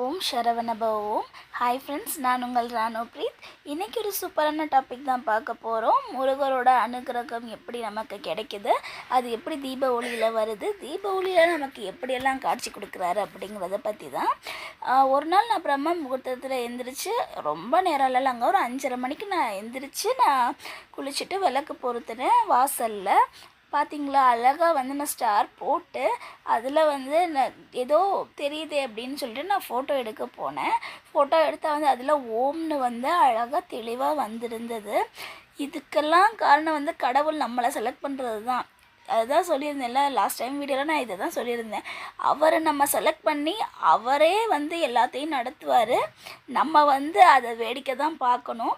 ஓம் சரவணப ஓம் hi friends நான் உங்கள் ராணோ breath. இன்றைக்கி ஒரு சூப்பரான டாபிக் தான் பார்க்க போகிறோம் முருகரோட அனுகிரகம் எப்படி நமக்கு கிடைக்குது? அது எப்படி தீப ஒளியில் வருது? தீப ஒளியில் நமக்கு எப்படியெல்லாம் காட்சி கொடுக்குறாரு அப்படிங்கிறத பற்றி தான். ஒரு நாள் நான் பிரம்ம முகூர்த்தத்தில் எந்திரிச்சு ரொம்ப நேரம் இல்லைங்க ஒரு அஞ்சரை மணிக்கு நான் எந்திரிச்சு நான் குளிச்சுட்டு விளக்கு பொறுத்துனேன் வாசலில். பார்த்தீங்களா அழகாக வந்து நான் ஸ்டார் போட்டு அதில் வந்து நான் ஏதோ தெரியுது அப்படின்னு சொல்லிட்டு நான் ஃபோட்டோ எடுக்க போனேன். ஃபோட்டோ எடுத்தால் வந்து அதில் ஓம்னு வந்து அழகாக தெளிவாக வந்திருந்தது. இதுக்கெல்லாம் காரணம் வந்து கடவுள் நம்மளை செலக்ட் பண்ணுறது தான் அதுதான் சொல்லியிருந்தேன்ல லாஸ்ட் டைம் வீடியோவில் நான் இதை தான் சொல்லியிருந்தேன். அவரை நம்ம செலக்ட் பண்ணி அவரே வந்து எல்லாத்தையும் நடத்துவார். நம்ம வந்து அதை வேடிக்கை தான் பார்க்கணும்.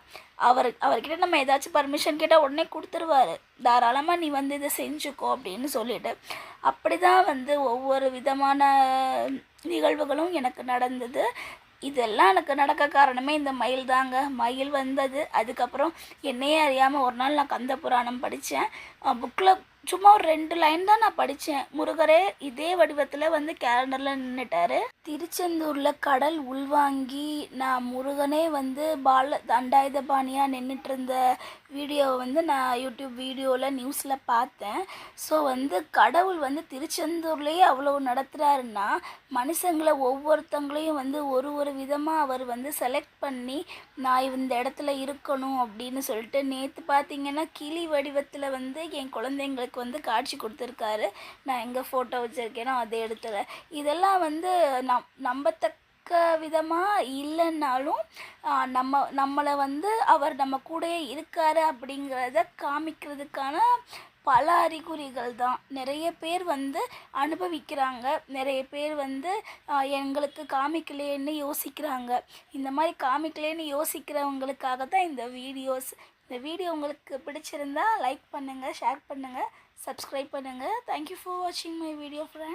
அவர் அவர்கிட்ட நம்ம ஏதாச்சும் பர்மிஷன் கேட்டால் உடனே கொடுத்துருவாரு. தாராளமாக நீ வந்து இதை செஞ்சுக்கோ அப்படின்னு சொல்லிட்டு. அப்படி தான் வந்து ஒவ்வொரு விதமான நிகழ்வுகளும் எனக்கு நடந்தது. இதெல்லாம் எனக்கு நடக்க காரணமே இந்த மயில் தாங்க. மயில் வந்தது. அதுக்கப்புறம் என்னையே அறியாமல் ஒரு நாள் நான் கந்த புராணம் படித்தேன் புக்கில் சும்மா ஒரு ரெண்டு லைன் தான் நான் படித்தேன் முருகரே இதே வடிவத்தில் வந்து கேலண்டரில் நின்றுட்டாரு திருச்செந்தூரில் கடல் உள்வாங்கி நான் முருகனே வந்து பால தண்டாயுதபாணியாக நின்றுட்டு இருந்த வீடியோவை வந்து நான் யூடியூப் வீடியோவில் நியூஸில் பார்த்தேன். ஸோ வந்து கடவுள் வந்து திருச்செந்தூர்லேயே அவ்வளோ நடத்துகிறாருன்னா மனுஷங்களை ஒவ்வொருத்தங்களையும் வந்து ஒரு ஒரு விதமாக அவர் வந்து செலக்ட் பண்ணி நான் இந்த இடத்துல இருக்கணும் அப்படின்னு சொல்லிட்டு நேற்று பார்த்தீங்கன்னா கிளி வடிவத்தில் வந்து என் குழந்தைங்களுக்கு வந்து காட்சி கொடுத்துருக்காரு. நான் எங்கே ஃபோட்டோ வச்சுருக்கேனோ அதை எடுத்துல இதெல்லாம் வந்து நம் நம்பத்தக்க விதமாக இல்லைன்னாலும் நம்ம நம்மளை வந்து அவர் நம்ம கூடயே இருக்கார் அப்படிங்கிறத காமிக்கிறதுக்கான பல அறிகுறிகள் தான். நிறைய பேர் வந்து அனுபவிக்கிறாங்க. நிறைய பேர் வந்து எங்களுக்கு காமிக்கலையேன்னு யோசிக்கிறாங்க. இந்த மாதிரி காமிக்கலேன்னு யோசிக்கிறவங்களுக்காக தான் இந்த வீடியோஸ். இந்த வீடியோ உங்களுக்கு பிடிச்சிருந்தா லைக் பண்ணுங்கள் ஷேர் பண்ணுங்கள் சப்ஸ்கிரைப் பண்ணுங்கள் தேங்க்யூ ஃபார் வாட்சிங் மை வீடியோ ஃப்ரெண்ட்